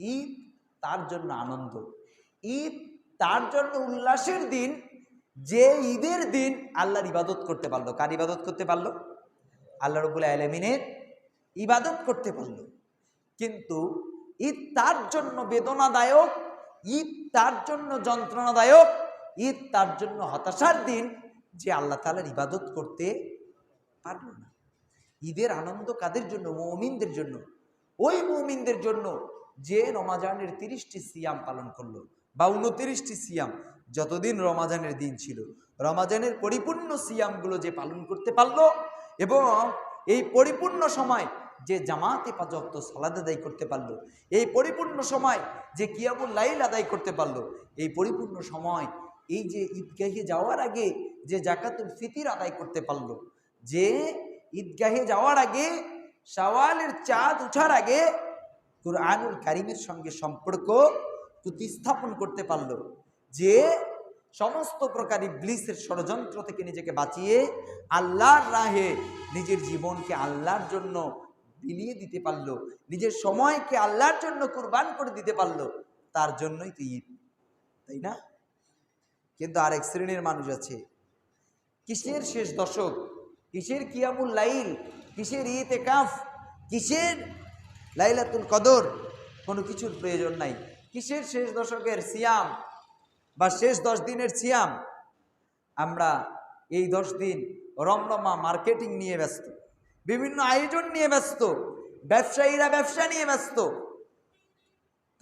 ঈদ তার জন্য আনন্দ। ঈদ তার জন্য উল্লাসের দিন, যে ঈদের দিন আল্লাহর ইবাদত করতে পারল। কার ইবাদত করতে পারল? আল্লাহ রবুল আলমিনের ইবাদত করতে পারল। কিন্তু ঈদ তার জন্য বেদনাদায়ক, ঈদ তার জন্য যন্ত্রণাদায়ক, ঈদ তার জন্য হতাশার দিন যে আল্লাহ তালার ইবাদত করতে পারল না। ঈদের আনন্দ কাদের জন্য? মৌমিনদের জন্য। ওই মৌমিনদের জন্য যে রমাজানের তিরিশটি সিয়াম পালন করল বা উনতিরিশটি সিয়াম যতদিন রমাজানের দিন ছিল, রমাজানের পরিপূর্ণ সিয়ামগুলো যে পালন করতে পারল এবং এই পরিপূর্ণ সময় যে জামাতে পাজক্ত সালাদ আদায় করতে পারল, এই পরিপূর্ণ সময় যে কিয়াবুল লাইল আদায় করতে পারল, এই পরিপূর্ণ সময় এই যে ঈদগাহে যাওয়ার আগে যে জাকাতুল ফিতির আদায় করতে পারল, যে ঈদগাহে যাওয়ার আগে সওয়ালের চাঁদ উঠার আগে কুরআনুল কারিমের সঙ্গে সম্পর্ক প্রতিস্থাপন করতে পারল যে সমস্ত প্রকার ইবলিসের ষড়যন্ত্র থেকে নিজেকে বাঁচিয়ে আল্লাহর রাহে নিজের জীবনকে আল্লাহর জন্য বিলিয়ে দিতে পারল, নিজের সময়কে আল্লাহর জন্য কুরবান করে দিতে পারল, তার জন্যই তো ঈদ, তাই না? কিন্তু আরেক শ্রেণির মানুষ আছে, কিসের শেষ দশক? কিসের কিয়ামুল লাইল? কিসের ইতে কাফ? কিসের লাইলাতুল কদর, কোনো কিছুর প্রয়োজন নাই। কিসের শেষ দশকের সিয়াম বা শেষ দশ দিনের সিয়াম? আমরা এই দশ দিন রমরমা মার্কেটিং নিয়ে ব্যস্ত, বিভিন্ন আয়োজন নিয়ে ব্যস্ত, ব্যবসায়ীরা ব্যবসা নিয়ে ব্যস্ত,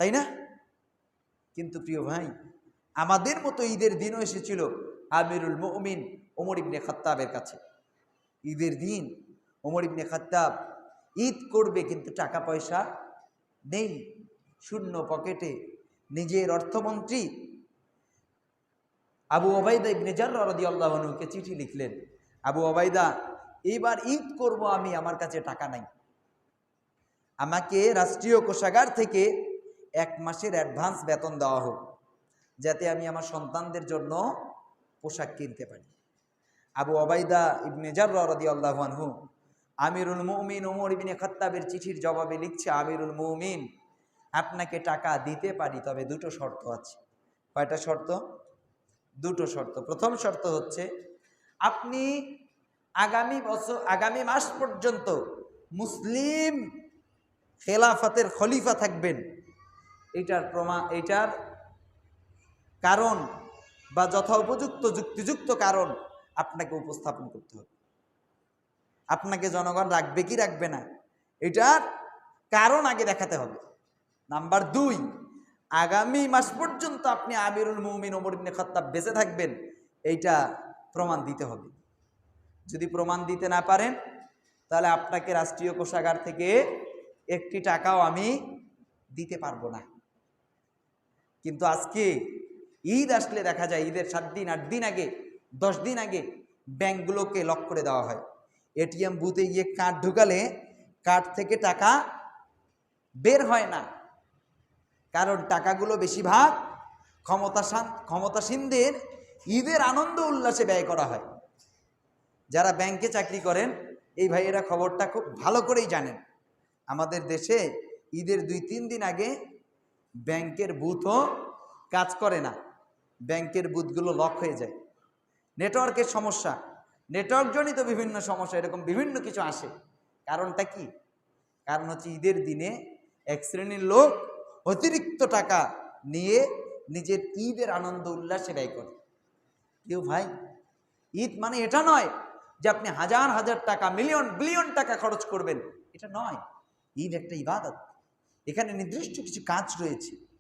তাই না? কিন্তু প্রিয় ভাই, আমাদের মতো ঈদের দিনও এসেছিল আমিরুল মুমিন ওমর ইবনে খাত্তাবের কাছে। ঈদের দিন ওমর ইবনে খাত্তাব ঈদ করবে কিন্তু টাকা পয়সা নেই, শূন্য পকেটে। নিজের অর্থমন্ত্রী আবু ওবায়দা ইবনে জার্রা রাদিয়াল্লাহু আনহুকে চিঠি লিখলেন, আবু ওবায়দা, এবার ঈদ করব আমি, আমার কাছে টাকা নাই। আমাকে রাষ্ট্রীয় কোষাগার থেকে এক মাসের অ্যাডভান্স বেতন দেওয়া হোক, যাতে আমি আমার সন্তানদের জন্য পোশাক কিনতে পারি। আবু ওবায়দা ইবনে জার্রা রাদিয়াল্লাহু আনহু আমিরুল মুমিন ওমর ইবনে খাত্তাবের চিঠির জবাবে লিখছে, আমিরুল মুমিন, আপনাকে টাকা দিতে পারি, তবে দুটো শর্ত আছে। কয়টা শর্ত? দুটো শর্ত। প্রথম শর্ত হচ্ছে, আপনি আগামী বছর, আগামী মাস পর্যন্ত মুসলিম খেলাফতের খলিফা থাকবেন। এটার প্রমাণ এটার কারণ বা যথা উপযুক্ত যুক্তিযুক্ত কারণ আপনাকে উপস্থাপন করতে হবে। আপনাকে জনগণ রাখবে কি রাখবে না? এটার কারণ আগে দেখাতে হবে। নাম্বার দুই, আগামী মাস পর্যন্ত আপনি আমিরুল মুমিন, ওমর ইবনে খত্তাব বেঁচে থাকবেন, এইটা প্রমাণ দিতে হবে। যদি প্রমাণ দিতে না পারেন, তাহলে আপনাকে রাষ্ট্রীয় কোষাগার থেকে একটি টাকাও আমি দিতে পারব না। কিন্তু আজকে ঈদ আসলে দেখা যায়, ঈদের সাত দিন, আট দিন আগে, দশ দিন আগে ব্যাংকগুলোকে লক করে দেওয়া হয়। এটিএম বুথে গিয়ে কার্ড ঢুকালে কার্ড থেকে টাকা বের হয় না। কারণ টাকাগুলো বেশিরভাগ ক্ষমতাসান, ক্ষমতাসীনদের ঈদের আনন্দ উল্লাসে ব্যয় করা হয়। যারা ব্যাংকে চাকরি করেন, এই ভাইয়েরা খবরটা খুব ভালো করেই জানেন। আমাদের দেশে ঈদের দুই, তিন দিন আগে ব্যাংকের বুথও কাজ করে না। ব্যাংকের বুথগুলো লক হয়ে যায়। নেটওয়ার্কের সমস্যা। নেটওয়ার্কজনিত বিভিন্ন সমস্যা, এরকম বিভিন্ন কিছু আসে। কারণটা কি? কারণ হচ্ছে ঈদের দিনে এক শ্রেণির লোক অতিরিক্ত টাকা নিয়ে নিজের ঈদের আনন্দ উল্লাসে ব্যয় করে। কেউ ভাই, ঈদ মানে এটা নয় যে আপনি হাজার হাজার টাকা মিলিয়ন বিলিয়ন টাকা খরচ করবেন। এটা নয়। ঈদ একটা ইবাদত। এখানে নির্দিষ্ট কিছু কাজ রয়েছে।